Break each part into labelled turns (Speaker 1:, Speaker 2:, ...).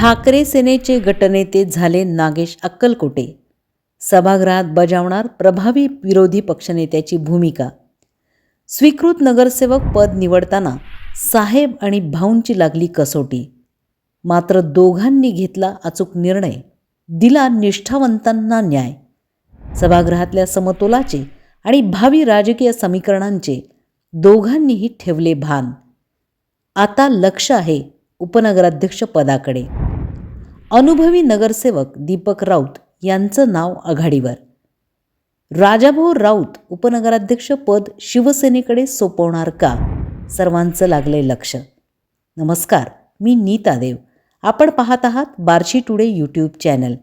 Speaker 1: ठाकरे सेनेचे गटनेते झाले नागेश अक्कलकोटे. सभागृहात बजावणार प्रभावी विरोधी पक्षनेत्याची भूमिका. स्वीकृत नगरसेवक पद निवडताना साहेब आणि भाऊंची लागली कसोटी. मात्र दोघांनी घेतला अचूक निर्णय दिला निष्ठावंतांना न्याय. सभागृहातल्या समतोलाचे आणि भावी राजकीय समीकरणांचे दोघांनीही ठेवले भान. आता लक्ष आहे उपनगराध्यक्ष पदाकडे. अनुभवी नगरसेवक दीपक राऊत यांचं नाव आघाडीवर. राजाभाऊ राऊत उपनगराध्यक्ष पद शिवसेनेकडे सोपवणार का? सर्वांचं लागलंय लक्ष. नमस्कार मी नीता देव. आपण पाहत आहात Barshi today YouTube channel.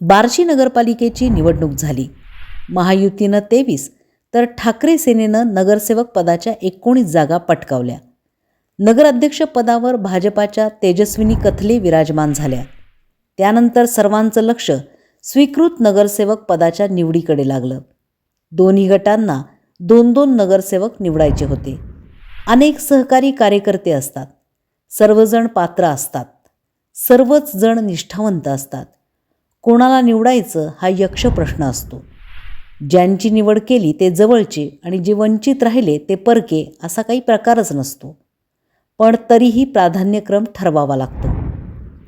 Speaker 1: Barshi नगरपालिकेची निवडणूक झाली. महायुतीनं तेवीस तर ठाकरे सेनेनं नगरसेवक पदाच्या एकोणीस जागा पटकावल्या. नगराध्यक्षपदावर भाजपाच्या तेजस्विनी कथले विराजमान झाल्या. त्यानंतर सर्वांचं लक्ष स्वीकृत नगरसेवक पदाच्या निवडीकडे लागलं. दोन्ही गटांना दोन दोन नगरसेवक निवडायचे होते. अनेक सहकारी कार्यकर्ते असतात. सर्वजण पात्र असतात. सर्वच जण निष्ठावंत असतात. कोणाला निवडायचं हा यक्ष प्रश्न असतो. ज्यांची निवड केली ते जवळचे आणि जे वंचित राहिले ते परके असा काही प्रकारच नसतो. पण तरीही प्राधान्यक्रम ठरवावा लागतो.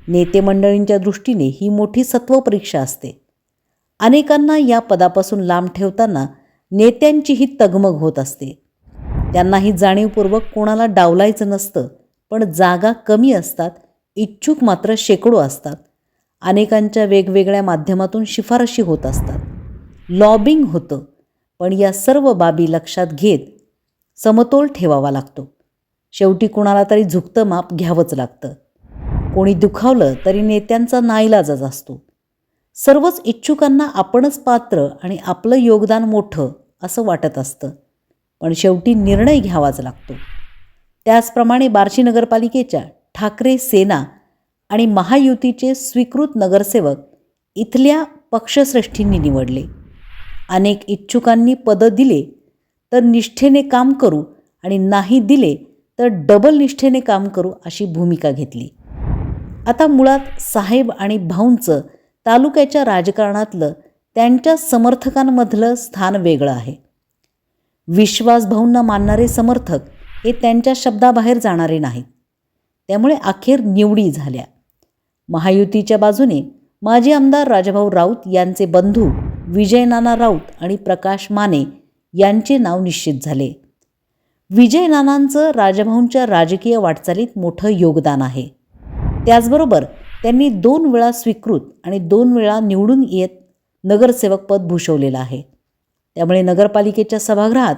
Speaker 1: नेते मंडळींच्या दृष्टीने ही मोठी सत्वपरीक्षा असते. अनेकांना या पदापासून लांब ठेवताना नेत्यांचीही तगमग होत असते. त्यांनाही जाणीवपूर्वक कोणाला डावलायचं नसतं पण जागा कमी असतात इच्छुक मात्र शेकडो असतात. अनेकांच्या वेगवेगळ्या माध्यमातून शिफारशी होत असतात. लॉबिंग होतं पण या सर्व बाबी लक्षात घेत समतोल ठेवावा लागतो. शेवटी कुणाला तरी झुकतं माप घ्यावंच लागतं. कोणी दुखावलं तरी नेत्यांचा नाईलाजच असतो. सर्वच इच्छुकांना आपणच पात्र आणि आपलं योगदान मोठं असं वाटत असतं. पण शेवटी निर्णय घ्यावाच लागतो. त्याचप्रमाणे बार्शी नगरपालिकेच्या ठाकरे सेना आणि महायुतीचे स्वीकृत नगरसेवक इथल्या पक्षश्रेष्ठींनी निवडले. अनेक इच्छुकांनी पदं दिले तर निष्ठेने काम करू आणि नाही दिले तर डबल निष्ठेने काम करू अशी भूमिका घेतली. आता मुळात साहेब आणि भाऊंचं तालुक्याच्या राजकारणातलं त्यांच्या समर्थकांमधलं स्थान वेगळं आहे. विश्वास भाऊंना मानणारे समर्थक हे त्यांच्या शब्दाबाहेर जाणारे नाहीत. त्यामुळे अखेर निवडी झाल्या. महायुतीच्या बाजूने माजी आमदार राजाभाऊ राऊत यांचे बंधू विजय नाना राऊत आणि प्रकाश माने यांचे नाव निश्चित झाले. विजय नानांचं राजभाऊंच्या राजकीय वाटचालीत मोठं योगदान आहे. त्याचबरोबर त्यांनी दोन वेळा स्वीकृत आणि दोन वेळा निवडून येत नगरसेवक पद भूषवलेलं आहे. त्यामुळे नगरपालिकेच्या सभागृहात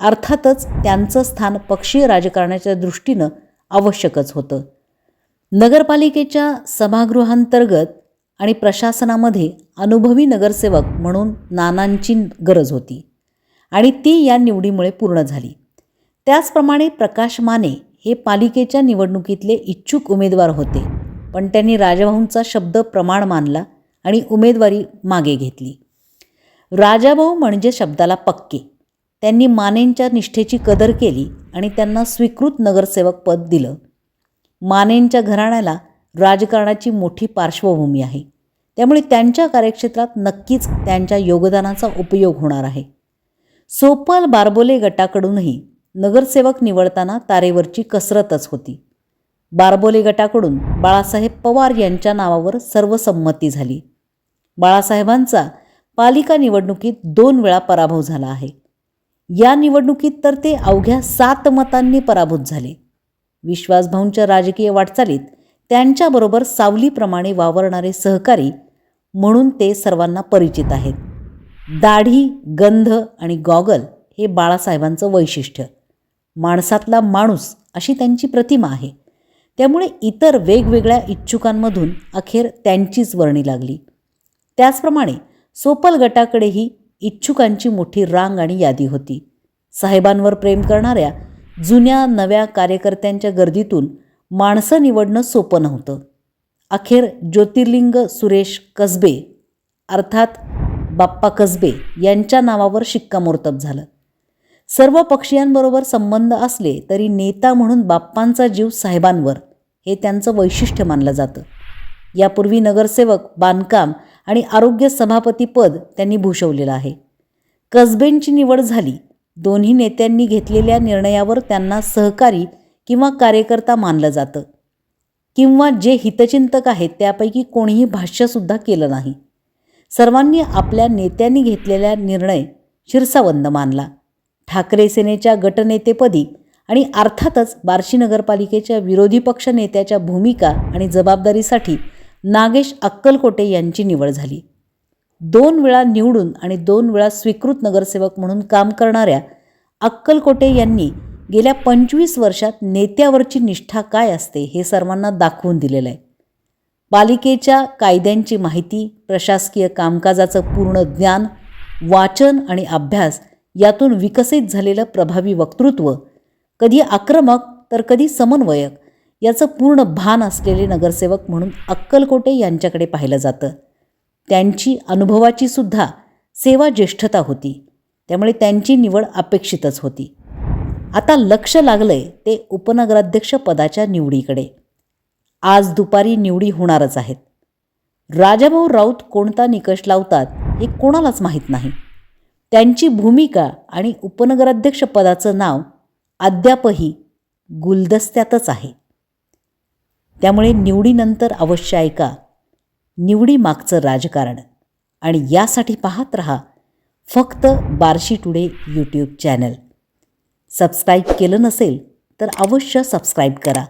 Speaker 1: अर्थातच त्यांचं स्थान पक्षीय राजकारणाच्या दृष्टीनं आवश्यकच होतं. नगरपालिकेच्या सभागृहांतर्गत आणि प्रशासनामध्ये अनुभवी नगरसेवक म्हणून नानांची गरज होती आणि ती या निवडीमुळे पूर्ण झाली. त्याचप्रमाणे प्रकाश माने हे पालिकेच्या निवडणुकीतले इच्छुक उमेदवार होते. पण त्यांनी राजाभाऊंचा शब्द प्रमाण मानला आणि उमेदवारी मागे घेतली. राजाभाऊ म्हणजे शब्दाला पक्के. त्यांनी मानेंच्या निष्ठेची कदर केली आणि त्यांना स्वीकृत नगरसेवक पद दिलं. मानेंच्या घराण्याला राजकारणाची मोठी पार्श्वभूमी आहे. त्यामुळे त्यांच्या कार्यक्षेत्रात नक्कीच त्यांच्या योगदानाचा उपयोग होणार आहे. सोपल बारबोले गटाकडूनही नगरसेवक निवडताना तारेवरची कसरतच होती. बारबोले गटाकडून बाळासाहेब पवार यांच्या नावावर सर्वसंमती झाली. बाळासाहेबांचा पालिका निवडणुकीत दोन वेळा पराभव झाला आहे. या निवडणुकीत तर ते अवघ्या सात मतांनी पराभूत झाले. विश्वासभाऊंच्या राजकीय वाटचालीत त्यांच्याबरोबर सावलीप्रमाणे वावरणारे सहकारी म्हणून ते सर्वांना परिचित आहेत. दाढी गंध आणि गॉगल हे बाळासाहेबांचं वैशिष्ट्य. माणसातला माणूस अशी त्यांची प्रतिमा आहे. त्यामुळे इतर वेगवेगळ्या इच्छुकांमधून अखेर त्यांचीच वर्णी लागली. त्याचप्रमाणे सोपल गटाकडेही इच्छुकांची मोठी रांग आणि यादी होती. साहेबांवर प्रेम करणाऱ्या जुन्या नव्या कार्यकर्त्यांच्या गर्दीतून माणसं निवडणं सोपं नव्हतं. अखेर ज्योतिर्लिंग सुरेश कसबे अर्थात बाप्पा कसबे यांच्या नावावर शिक्कामोर्तब झालं. सर्व पक्षीयांबरोबर संबंध असले तरी नेता म्हणून बाप्पांचा जीव साहेबांवर हे त्यांचं वैशिष्ट्य मानलं जातं. यापूर्वी नगरसेवक बांधकाम आणि आरोग्य सभापतीपद त्यांनी भूषवलेलं आहे. कसबेंची निवड झाली दोन्ही नेत्यांनी घेतलेल्या निर्णयावर त्यांना सहकारी किंवा कार्यकर्ता मानलं जातं. किंवा जे हितचिंतक आहेत त्यापैकी कोणीही भाष्यसुद्धा केलं नाही. सर्वांनी आपल्या नेत्यांनी घेतलेला निर्णय शिरसावंद मानला. ठाकरे सेनेच्या गटनेतेपदी आणि अर्थातच बार्शी नगरपालिकेच्या विरोधी पक्ष नेत्याच्या भूमिका आणि जबाबदारीसाठी नागेश अक्कलकोटे यांची निवड झाली. दोन वेळा निवडून आणि दोन वेळा स्वीकृत नगरसेवक म्हणून काम करणाऱ्या अक्कलकोटे यांनी गेल्या पंचवीस वर्षात नेत्यावरची निष्ठा काय असते हे सर्वांना दाखवून दिलेलं आहे पालिकेच्या कायद्यांची माहिती प्रशासकीय कामकाजाचं पूर्ण ज्ञान वाचन आणि अभ्यास यातून विकसित झालेलं प्रभावी वक्तृत्व कधी आक्रमक तर कधी समन्वयक याचं पूर्ण भान असलेले नगरसेवक म्हणून अक्कलकोटे यांच्याकडे पाहिलं जातं. त्यांची अनुभवाची सुद्धा सेवा ज्येष्ठता होती. त्यामुळे त्यांची निवड अपेक्षितच होती. आता लक्ष लागलंय ते उपनगराध्यक्ष पदाच्या निवडीकडे. आज दुपारी निवडी होणारच आहेत. राजाभाऊ राऊत कोणता निकष लावतात हे कोणालाच माहीत नाही. त्यांची भूमिका आणि उपनगराध्यक्षपदाचं नाव अद्यापही गुलदस्त्यातच आहे. त्यामुळे निवडीनंतर अवश्य ऐका निवडीमागचं राजकारण आणि यासाठी पाहत रहा फक्त Barshi today YouTube channel. Subscribe केलं नसेल तर अवश्य सबस्क्राईब करा.